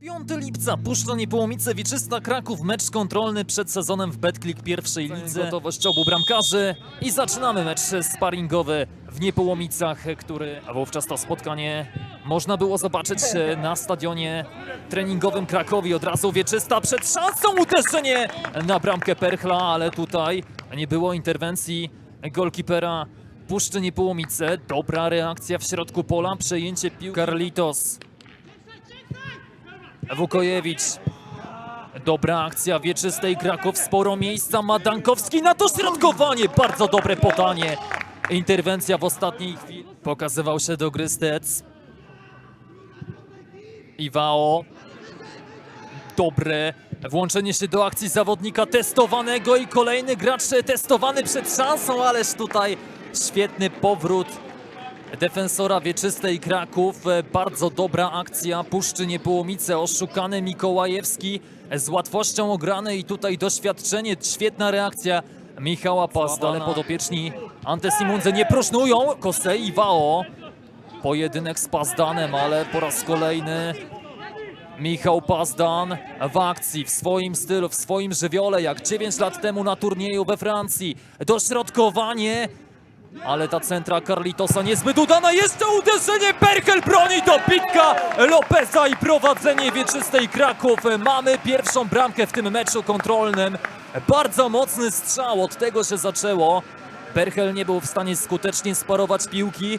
5 lipca Puszcza Niepołomice Wieczysta Kraków mecz kontrolny przed sezonem w Betclick pierwszej lidze. Gotowość obu bramkarzy i zaczynamy mecz sparingowy w Niepołomicach, który a wówczas to spotkanie można było zobaczyć na stadionie treningowym Krakowi. Od razu Wieczysta przed szansą uderzenie na bramkę Perchla, ale tutaj nie było interwencji golkipera Puszczy Niepołomice. Dobra reakcja w środku pola, przejęcie piłki. Carlitos Wukojewicz. Dobra akcja wieczystej Kraków, sporo miejsca ma Dankowski na to środkowanie, bardzo dobre podanie. Interwencja w ostatniej chwili. Pokazywał się do gry Stec. Iwao. Dobre włączenie się do akcji zawodnika testowanego i kolejny gracz testowany przed szansą, ależ tutaj świetny powrót defensora wieczystej Kraków. E, Bardzo dobra akcja Puszczy Niepołomice. Oszukany Mikołajewski e, z łatwością ograny i tutaj doświadczenie. Świetna reakcja Michała Pazda, ale podopieczni Ante Simundze nie próżnują. Kosei Wao. Pojedynek z Pazdanem, ale po raz kolejny Michał Pazdan w akcji, w swoim stylu, w swoim żywiole, jak 9 lat temu na turnieju we Francji. Dośrodkowanie, ale ta centra Carlitosa niezbyt udana. Jeszcze uderzenie, Perkel broni dobitka Lopeza i prowadzenie wieczystej Kraków. Mamy pierwszą bramkę w tym meczu kontrolnym. Bardzo mocny strzał, od tego się zaczęło. Perchel nie był w stanie skutecznie sparować piłki.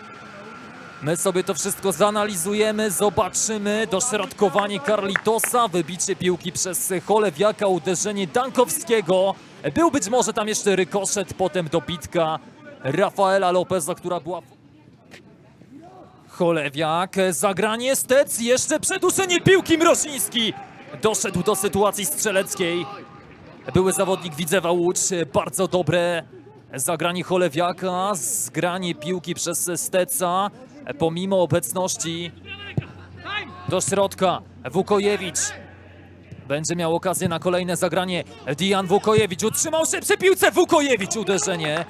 My sobie to wszystko zanalizujemy, zobaczymy. Dośrodkowanie Carlitosa, wybicie piłki przez Cholewiaka, uderzenie Dankowskiego. Był być może tam jeszcze rykoszet, potem dobitka Rafaela Lopeza, która była... Cholewiak, zagranie Stec, jeszcze przeduszenie piłki Mroziński. Doszedł do sytuacji strzeleckiej. Były zawodnik Widzewa Łódź, bardzo dobre zagranie Cholewiaka, zgranie piłki przez Steca, pomimo obecności do środka Wukojewicz. Będzie miał okazję na kolejne zagranie. Dian Wukojewicz utrzymał się przy piłce. Wukojewicz uderzenie.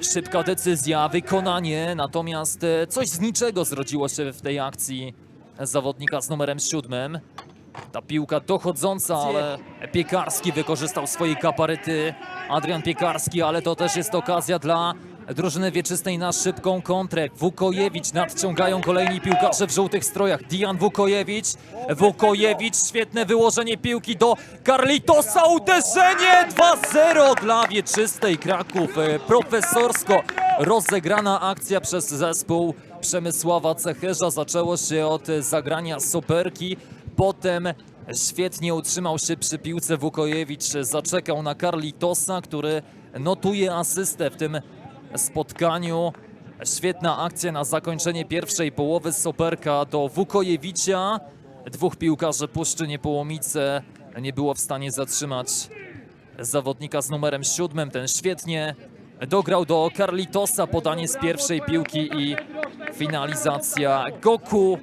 Szybka decyzja, wykonanie, natomiast e, coś z niczego zrodziło się w tej akcji zawodnika z numerem siódmym. Ta piłka dochodząca, ale Piekarski wykorzystał swoje kaparyty. Adrian Piekarski, ale to też jest okazja dla drużyny wieczystej na szybką kontrę. Wukojewicz nadciągają kolejni piłkarze w żółtych strojach. Dian Wukojewicz. Wukojewicz, świetne wyłożenie piłki do Carlitosa. Uderzenie 2-0 dla wieczystej Kraków. E, Profesorsko rozegrana akcja przez zespół Przemysława Cecherza. Zaczęło się od zagrania superki. Potem świetnie utrzymał się przy piłce Wukojewicz. Zaczekał na Carlitosa, który notuje asystę w tym spotkaniu. Świetna akcja na zakończenie pierwszej połowy Soperka do Wukojewicza. Dwóch piłkarzy Puszczy Niepołomice nie było w stanie zatrzymać zawodnika z numerem siódmym. Ten świetnie dograł do Carlitosa podanie z pierwszej piłki i finalizacja Goku.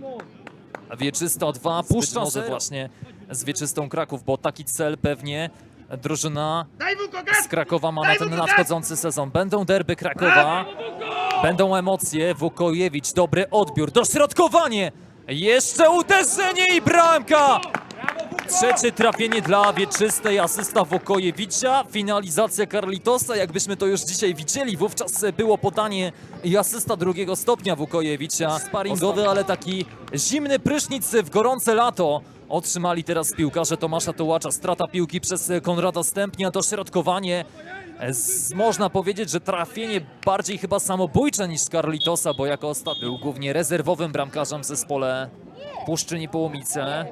Wieczysta 2, Puszcza może właśnie z Wieczystą Kraków, bo taki cel pewnie drużyna z Krakowa ma na ten nadchodzący sezon. Będą derby Krakowa, będą emocje. Wukojewicz, dobry odbiór, dośrodkowanie! Jeszcze uderzenie i bramka! Trzecie trafienie dla Wieczystej, asysta Wukojewicza, finalizacja Carlitosa, jakbyśmy to już dzisiaj widzieli, wówczas było podanie i asysta drugiego stopnia Wukojewicza. Sparingowy, ale taki zimny prysznic w gorące lato. Otrzymali teraz piłkarze Tomasza Tołacza, strata piłki przez Konrada Stępnia, dośrodkowanie. Z, można powiedzieć, że trafienie bardziej chyba samobójcze niż Carlitosa, bo jako ostatni był głównie rezerwowym bramkarzem w zespole Puszczy Niepołomice.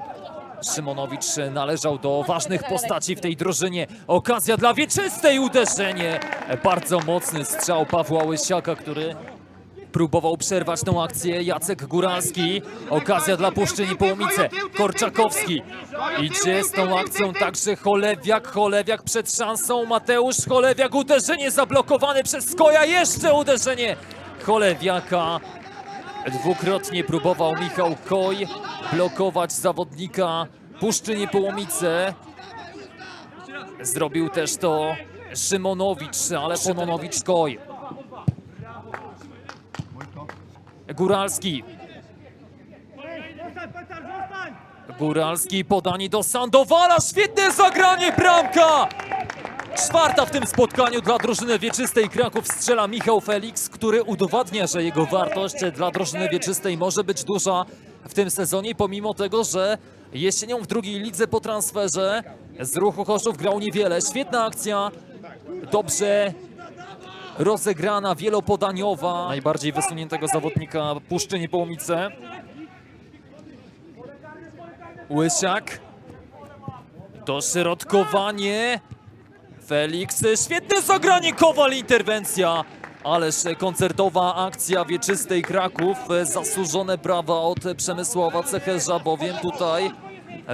Szymonowicz należał do ważnych postaci w tej drużynie. Okazja dla wieczystej uderzenie. Bardzo mocny strzał Pawła Łysiaka, który próbował przerwać tą akcję. Jacek Góralski. Okazja dla Puszczy Niepołomice. Korczakowski. Idzie z tą akcją także Cholewiak. Cholewiak przed szansą. Mateusz Cholewiak. Uderzenie zablokowane przez Skoja. Jeszcze uderzenie Cholewiaka. Dwukrotnie próbował Michał Koj blokować zawodnika Puszczy Niepołomice. Zrobił też to Szymonowicz, ale Szymonowicz Koj. Góralski. Góralski podanie do Sandowala, świetne zagranie, bramka! Czwarta w tym spotkaniu dla drużyny wieczystej Kraków strzela Michał Felix, który udowadnia, że jego wartość dla drużyny wieczystej może być duża w tym sezonie, pomimo tego, że jesienią w drugiej lidze po transferze z ruchu Chorzów grał niewiele. Świetna akcja, dobrze rozegrana, wielopodaniowa. Najbardziej wysuniętego zawodnika Puszczy Niepołomice. Łysiak. Dośrodkowanie. Felix, świetne zagranie, Kowal, interwencja. Ależ koncertowa akcja wieczystej Kraków. Zasłużone brawa od Przemysława Cecherza, bowiem tutaj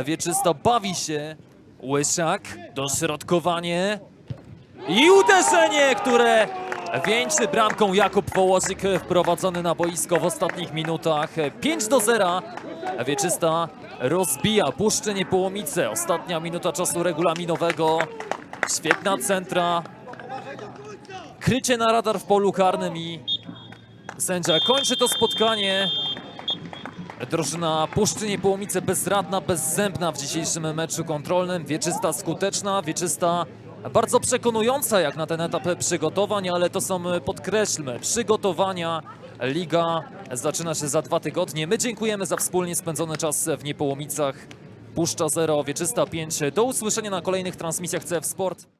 wieczysta bawi się. Łysiak, dośrodkowanie. I uderzenie, które wieńczy bramką Jakub Wołożyk wprowadzony na boisko w ostatnich minutach. 5 do 0. Wieczysta rozbija Puszczenie Połomice. Ostatnia minuta czasu regulaminowego. Świetna centra. Krycie na radar w polu karnym i sędzia kończy to spotkanie. Drużyna Puszczynie Połomice bezradna, bezzębna w dzisiejszym meczu kontrolnym. Wieczysta skuteczna, wieczysta bardzo przekonująca jak na ten etap przygotowań, ale to są, podkreślmy, przygotowania. Liga zaczyna się za dwa tygodnie. My dziękujemy za wspólnie spędzony czas w Niepołomicach. Puszcza 0, Wieczysta 5. Do usłyszenia na kolejnych transmisjach CF Sport.